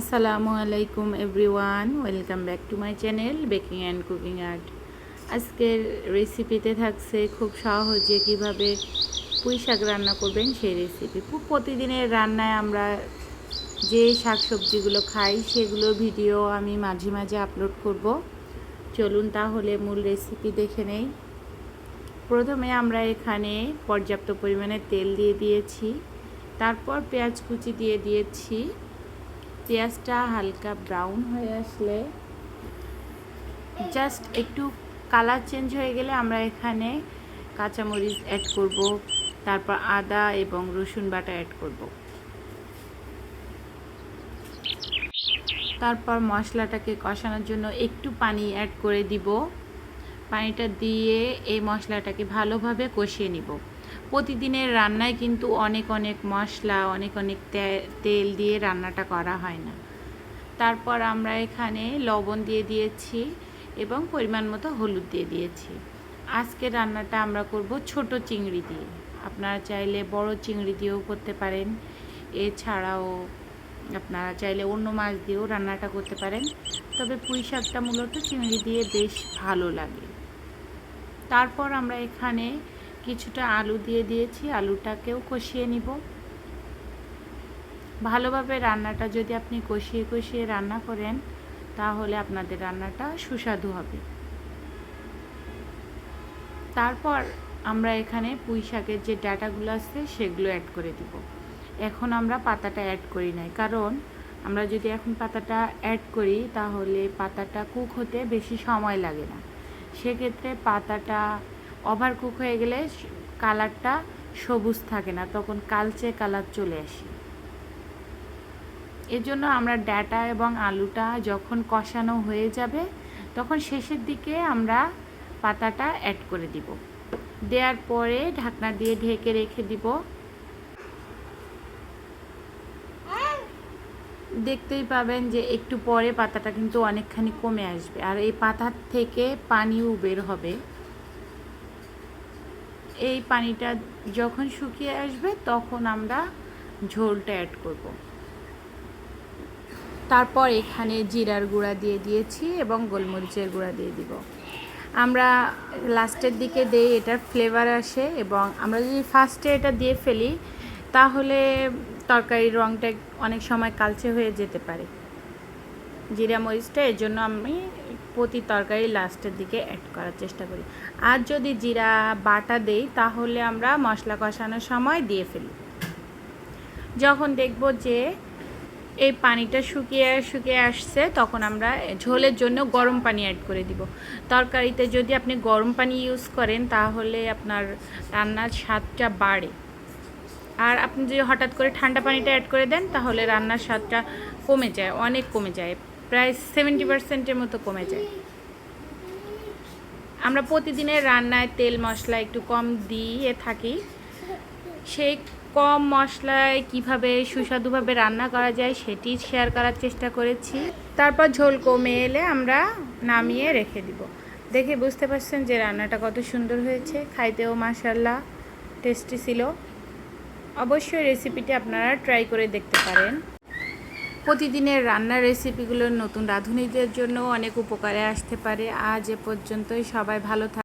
আসসালামু আলাইকুম everyone welcome back to my channel baking and cooking art আজকের রেসিপিতে থাকছে খুব সহজে কীভাবে পুঁই শাক রান্না করবেন সেই রেসিপি খুব প্রতিদিনের রান্নায় আমরা যে শাক সবজিগুলো খাই সেগুলোর ভিডিও আমি মাঝে মাঝে আপলোড করব। চলুন তাহলে মূল রেসিপি দেখে নেই। প্রথমে আমরা এখানে পর্যাপ্ত পরিমাণে তেল দিয়ে দিয়েছি। তারপর পেঁয়াজ কুচি দিয়ে দিয়েছি। পেঁয়াজটা হালকা ব্রাউন হয়ে আসলে জাস্ট একটু কালার চেঞ্জ হয়ে গেলে আমরা এখানে কাঁচামরিচ অ্যাড করব, তারপর আদা এবং রসুন বাটা অ্যাড করব। তারপর মশলাটাকে কষানোর জন্য একটু পানি অ্যাড করে দিব। পানিটা দিয়ে এই মশলাটাকে ভালোভাবে কষিয়ে নিব। প্রতিদিনের রান্নায় কিন্তু অনেক অনেক মশলা, অনেক অনেক তেল দিয়ে রান্নাটা করা হয় না। তারপর আমরা এখানে লবণ দিয়ে দিয়েছি এবং পরিমাণ মতো হলুদ দিয়ে দিয়েছি। আজকে রান্নাটা আমরা করব ছোট চিংড়ি দিয়ে। আপনারা চাইলে বড় চিংড়ি দিয়েও করতে পারেন। এছাড়াও আপনারা চাইলে অন্য মাছ দিয়েও রান্নাটা করতে পারেন। তবে পুঁই শাকটা মূলত চিংড়ি দিয়ে বেশ ভালো লাগে। তারপর আমরা এখানে কিছুটা আলু দিয়ে দিয়েছি, আলুটাকেও কষিয়ে নিব। ভালোভাবে রান্নাটা যদি আপনি কষিয়ে কষিয়ে রান্না করেন, তাহলে আপনাদের রান্নাটা সুস্বাদু হবে। তারপর আমরা এখানে পুঁই শাকের যে ডাটাগুলো আছে, সেগুলো অ্যাড করে দিব। এখন আমরা পাতাটা অ্যাড করি নাই, কারণ আমরা যদি এখন পাতাটা অ্যাড করি, তাহলে পাতাটা কুক হতে বেশি সময় লাগে না। সেক্ষেত্রে পাতাটা ওভার কুক হয়ে গেলে কালারটা সবুজ থাকে না, তখন কালচে কালার চলে আসে। এজন্য আমরা ডাটা এবং আলুটা যখন কষানো হয়ে যাবে, তখন শেষের দিকে আমরা পাতাটা অ্যাড করে দিব। দেওয়ার পরে ঢাকনা দিয়ে ঢেকে রেখে দিব। দেখতেই পাবেন যে একটু পরে পাতাটা কিন্তু অনেকখানি কমে আসবে, আর এই পাতার থেকে পানিও বের হবে। এই পানিটা যখন শুকিয়ে আসবে, তখন আমরা ঝোলটা অ্যাড করব। তারপর এখানে জিরার গুঁড়া দিয়ে দিয়েছি এবং গোলমরিচের গুঁড়া দিয়ে দিব। আমরা লাস্টের দিকে দেই, এটার ফ্লেভার আসে এবং আমরা যদি ফার্স্টে এটা দিয়ে ফেলি, তাহলে তরকারির রঙটা অনেক সময় কালচে হয়ে যেতে পারে। জিরা মরিচটা, এর জন্য আমি প্রতি তরকারি লাস্টের দিকে অ্যাড করার চেষ্টা করি। আর যদি জিরা বাটা দেই, তাহলে আমরা মশলা কষানোর সময় দিয়ে ফেলি। যখন দেখব যে এই পানিটা শুকিয়ে শুকিয়ে আসছে, তখন আমরা ঝোলের জন্য গরম পানি অ্যাড করে দিব। তরকারিতে যদি আপনি গরম পানি ইউজ করেন, তাহলে আপনার রান্নার স্বাদটা বাড়ে। আর আপনি যদি হঠাৎ করে ঠান্ডা পানিটা অ্যাড করে দেন, তাহলে রান্নার স্বাদটা কমে যায়, অনেক কমে যায়। প্রায় সেভেন্টি পার্সেন্টের মতো কমে যায়। আমরা প্রতিদিনের রান্নায় তেল, মশলা একটু কম দিয়ে থাকি। সেই কম মশলায় কীভাবে সুস্বাদুভাবে রান্না করা যায় সেটি শেয়ার করার চেষ্টা করেছি। তারপর ঝোল কমে এলে আমরা নামিয়ে রেখে দিব। দেখে বুঝতে পারছেন যে রান্নাটা কত সুন্দর হয়েছে। খাইতেও মাসাল্লাহ টেস্টি ছিল। অবশ্যই রেসিপিটি আপনারা ট্রাই করে দেখতে পারেন। প্রতিদিনের রান্নার রেসিপিগুলো নতুন রাঁধুনিদের জন্য অনেক উপকারে আসতে পারে। আজ এ পর্যন্তই। সবাই ভালো